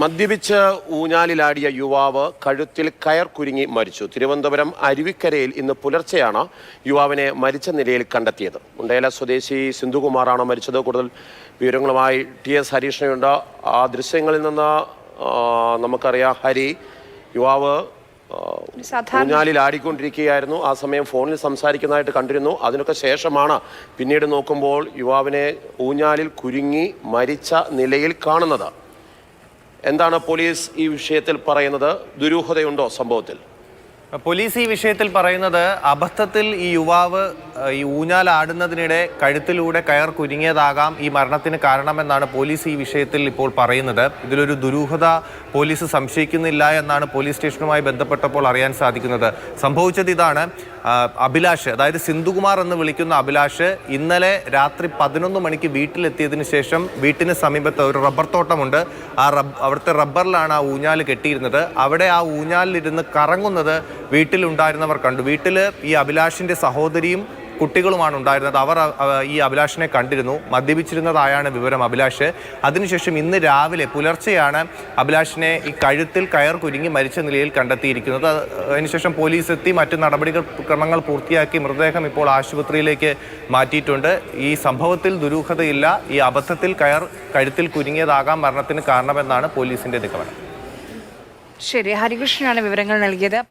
മദ്യപിച്ച് ഊഞ്ഞാലിലാടിയ യുവാവ് കഴുത്തിൽ കയർ കുരുങ്ങി മരിച്ചു. തിരുവനന്തപുരം അരുവിക്കരയിൽ ഇന്ന് പുലർച്ചെയാണ് യുവാവിനെ മരിച്ച നിലയിൽ കണ്ടെത്തിയത്. മുണ്ടേല സ്വദേശി സിന്ധുകുമാറാണ് മരിച്ചത്. കൂടുതൽ വിവരങ്ങളുമായി ടി എസ് ഹരീഷ്ണയുണ്ട് ആ ദൃശ്യങ്ങളിൽ നിന്ന് നമുക്കറിയാം ഹരി യുവാവ് ഊഞ്ഞാലിൽ ആടിക്കൊണ്ടിരിക്കുകയായിരുന്നു ആ സമയം ഫോണിൽ സംസാരിക്കുന്നതായിട്ട് കണ്ടിരുന്നു. അതിനൊക്കെ ശേഷമാണ് പിന്നീട് നോക്കുമ്പോൾ യുവാവിനെ ഊഞ്ഞാലിൽ കുരുങ്ങി മരിച്ച നിലയിൽ കാണുന്നത്. എന്താണ് പോലീസ് ഈ വിഷയത്തിൽ പറയുന്നത്? ദുരൂഹതയുണ്ടോ സംഭവത്തിൽ? പോലീസ് ഈ വിഷയത്തിൽ പറയുന്നത് അബദ്ധത്തിൽ ഈ യുവാവ് ഈ ഊഞ്ഞാൽ ഊഞ്ഞാലാടുന്നതിനിടെ കഴുത്തിലൂടെ കയർ കുരുങ്ങിയതാകാം ഈ മരണത്തിന് കാരണമെന്നാണ് പോലീസ് ഈ വിഷയത്തിൽ ഇപ്പോൾ പറയുന്നത്. ഇതിലൊരു ദുരൂഹത പോലീസ് സംശയിക്കുന്നില്ല എന്നാണ് പോലീസ് സ്റ്റേഷനുമായി ബന്ധപ്പെട്ടപ്പോൾ അറിയാൻ സാധിക്കുന്നത്. സംഭവിച്ചത് ഇതാണ്. അഭിലാഷ് അതായത് സിന്ധുകുമാർ എന്ന് വിളിക്കുന്ന അഭിലാഷ് ഇന്നലെ രാത്രി പതിനൊന്ന് മണിക്ക് വീട്ടിലെത്തിയതിനു ശേഷം വീട്ടിന് സമീപത്ത് ഒരു റബ്ബർ തോട്ടമുണ്ട്. ആ റബ്ബ് അവിടുത്തെ റബ്ബറിലാണ് ആ ഊഞ്ഞാൽ കെട്ടിയിരുന്നത്. അവിടെ ആ ഊഞ്ഞാലിലിരുന്ന് കറങ്ങുന്നത് വീട്ടിലുണ്ടായിരുന്നവർ കണ്ടു. വീട്ടിൽ ഈ അഭിലാഷിന്റെ സഹോദരിയും കുട്ടികളുമാണ് ഉണ്ടായിരുന്നത്. അവർ ഈ അഭിലാഷിനെ കണ്ടിരുന്നു. മദ്യപിച്ചിരുന്നതായാണ് വിവരം അഭിലാഷ്. അതിനുശേഷം ഇന്ന് രാവിലെ പുലർച്ചെയാണ് അഭിലാഷിനെ ഈ കഴുത്തിൽ കയർ കുരുങ്ങി മരിച്ച നിലയിൽ കണ്ടെത്തിയിരിക്കുന്നത്. അതിനുശേഷം പോലീസ് എത്തി മറ്റു നടപടികൾ ക്രമങ്ങൾ പൂർത്തിയാക്കി മൃതദേഹം ഇപ്പോൾ ആശുപത്രിയിലേക്ക് മാറ്റിയിട്ടുണ്ട്. ഈ സംഭവത്തിൽ ദുരൂഹതയില്ല. ഈ അബദ്ധത്തിൽ കയർ കഴുത്തിൽ കുരുങ്ങിയതാകാം മരണത്തിന് കാരണമെന്നാണ് പോലീസിന്റെ നിഗമനം. ശരി ഹരികൃഷ്ണനാണ് വിവരങ്ങൾ നൽകിയത്.